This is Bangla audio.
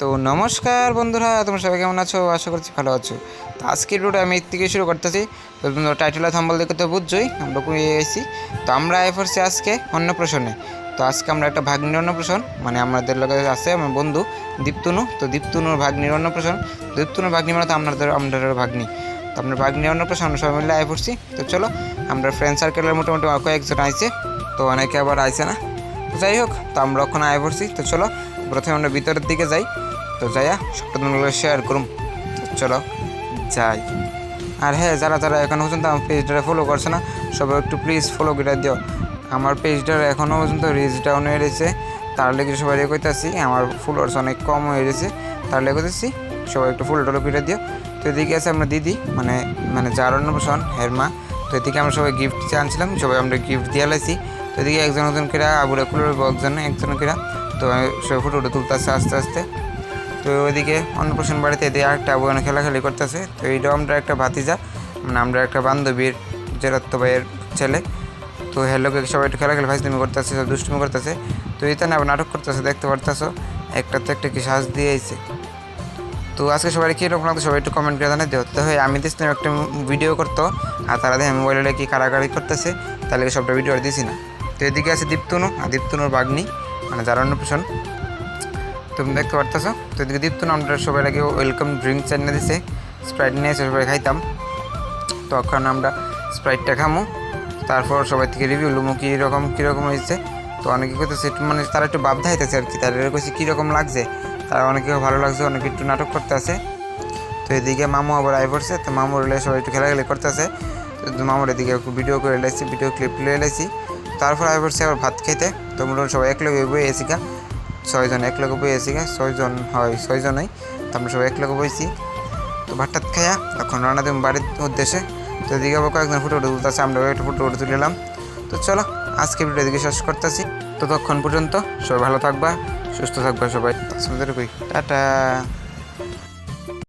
তো নমস্কার বন্ধুরা, তোমরা সবাই কেমন আছো? আশা করছি ভালো আছো। তো আজকের ভিডিওটা আমি এর থেকে শুরু করতেছি। তো টাইটেল থাম্বল দেখে তো বুঝছোই, আমরা কমে এসেছি তো আমরা আয় পড়ছি আজকে অন্নপ্রাশনে। তো আজকে আমরা একটা ভাগ্নির অন্নপ্রাশন মানে আমাদের লগে আছে আমার বন্ধু দীপ্তনু। তো দীপ্তনুর ভাগ্নির অন্নপ্রাশন, দীপ্তনুর ভাগ্নি মানে তো আপনাদের আমাদের ভাগ্নি। তো আপনার ভাগ্নি অন্নপ্রাশন আমরা সবাই মিলে আয় পড়ছি। তো চলো, আমরা ফ্রেন্ড সার্কেলের মোটামুটি কয়েকজন আইছে। তো অনেকে আবার আইছে না। যাই হোক, তো আমরা ওখানে আয় পড়ছি। তো চলো, প্রথমে আমরা ভিতরের দিকে যাই। তো যাইয়া সবটা শেয়ার করুম। চলো, যাই। আর হ্যাঁ যারা যারা এখনও পর্যন্ত আমার পেজটা ফলো করছে না, সবাই একটু প্লিজ ফলো করে দিও। আমার পেজটার এখনও পর্যন্ত রিচ ডাউন হয়ে রয়েছে। তার লেগে সবাই রেখে করতেছি আমার ফলোয়ার্স অনেক কম হয়ে গেছে তার লেগে করতেছি সবাই একটু ফুল টলো করে দিও। তো এদিকে আছে আমরা দিদি মানে মানে যার অন্নপ্রাশন, হের মা। তো এদিকে আমরা সবাই গিফট আনছিলাম, সবাই আমরা গিফট দিয়ে লাইছি তো এদিকে একজন একজন করে আবুরা কুলোর একজন একজন করে। তো আমি সবাই ফটো তুলতেছে আস্তে আস্তে। তো ওইদিকে অন্নপ্রাশন বাড়িতে এদিকে আরেকটা অনেক খেলাখেলি করতেছে। তো এইটাও আমরা একটা ভাতিজা মানে আমরা একটা বান্ধবীর জেরাত্ত ভাইয়ের ছেলে। তো হ্যালোকে সবাই একটু খেলাখেলি ফাইজলামি করতেছে, সব দুষ্টুমি করতেছে। তো এইটা না নাটক করতেছে, দেখতে পারতেছো? একটা তো একটা কি সাজ দিয়ে আইছে। তো আজকে সবাই কীরকম লাগতো সবাই একটু কমেন্ট করে জানাই দিও। তো হয় আমি দিস একটা ভিডিও করতো, আর তারা দেখে মোবাইলে কি কারাকারি করতেছে তাহলে সবটা ভিডিও আর দিছি না। তো এদিকে আছে দীপ্তনু, আর দীপ্তনুর বাগনি মানে যার অন্নপ্রাশন। তুমি দেখতে পারতেছো। তো এদিকে দীপ্তনু আমরা সবাই আগে ওয়েলকাম ড্রিঙ্ক চাইনা দিছে। স্প্রাইট নিয়ে এসে সবাই খাইতাম। তখন আমরা স্প্রাইটটা খামো। তারপর সবাই থেকে রিভিউ লুমো কীরকম কীরকম হয়েছে। তো অনেকে করতেছে একটু মানে তারা একটু ভাব ধাইতেছে আর কি তারা কইছে কীরকম লাগছে। তারা অনেকে ভালো লাগছে, অনেকে একটু নাটক করতে আছে তো এদিকে মামু আবার আই পড়ছে। তো মামুর এলে সবাই একটু খেলাখেলি করতেছে। তো মামুর এদিকে ভিডিও করে এলাইছি ভিডিও ক্লিপ লিয়ে এলাইছি তারপর আই পড়ছে আবার ভাত খেতে তো মোটামুটি সবাই এক লগে বই এসি গা। ছয়জন এক লগে বই আছি ছয়জন হয়, ছয়জনই। তো আমরা সবাই এক লগে বইছি। তো ভাতটাত খাইয়া এখন রান্না দেব বাড়ির উদ্দেশ্যে। তো এদিকে আবার কয়েকজন ফুটো উঠে তুলতেছে আমরা একটা ফুটো উঠে তুলে নিলাম। তো চলো, আজকে ভিডিও এদিকে শেষ করতেছি। ততক্ষণ পর্যন্ত সবাই ভালো থাকবা, সুস্থ থাকবা সবাই। টাটা।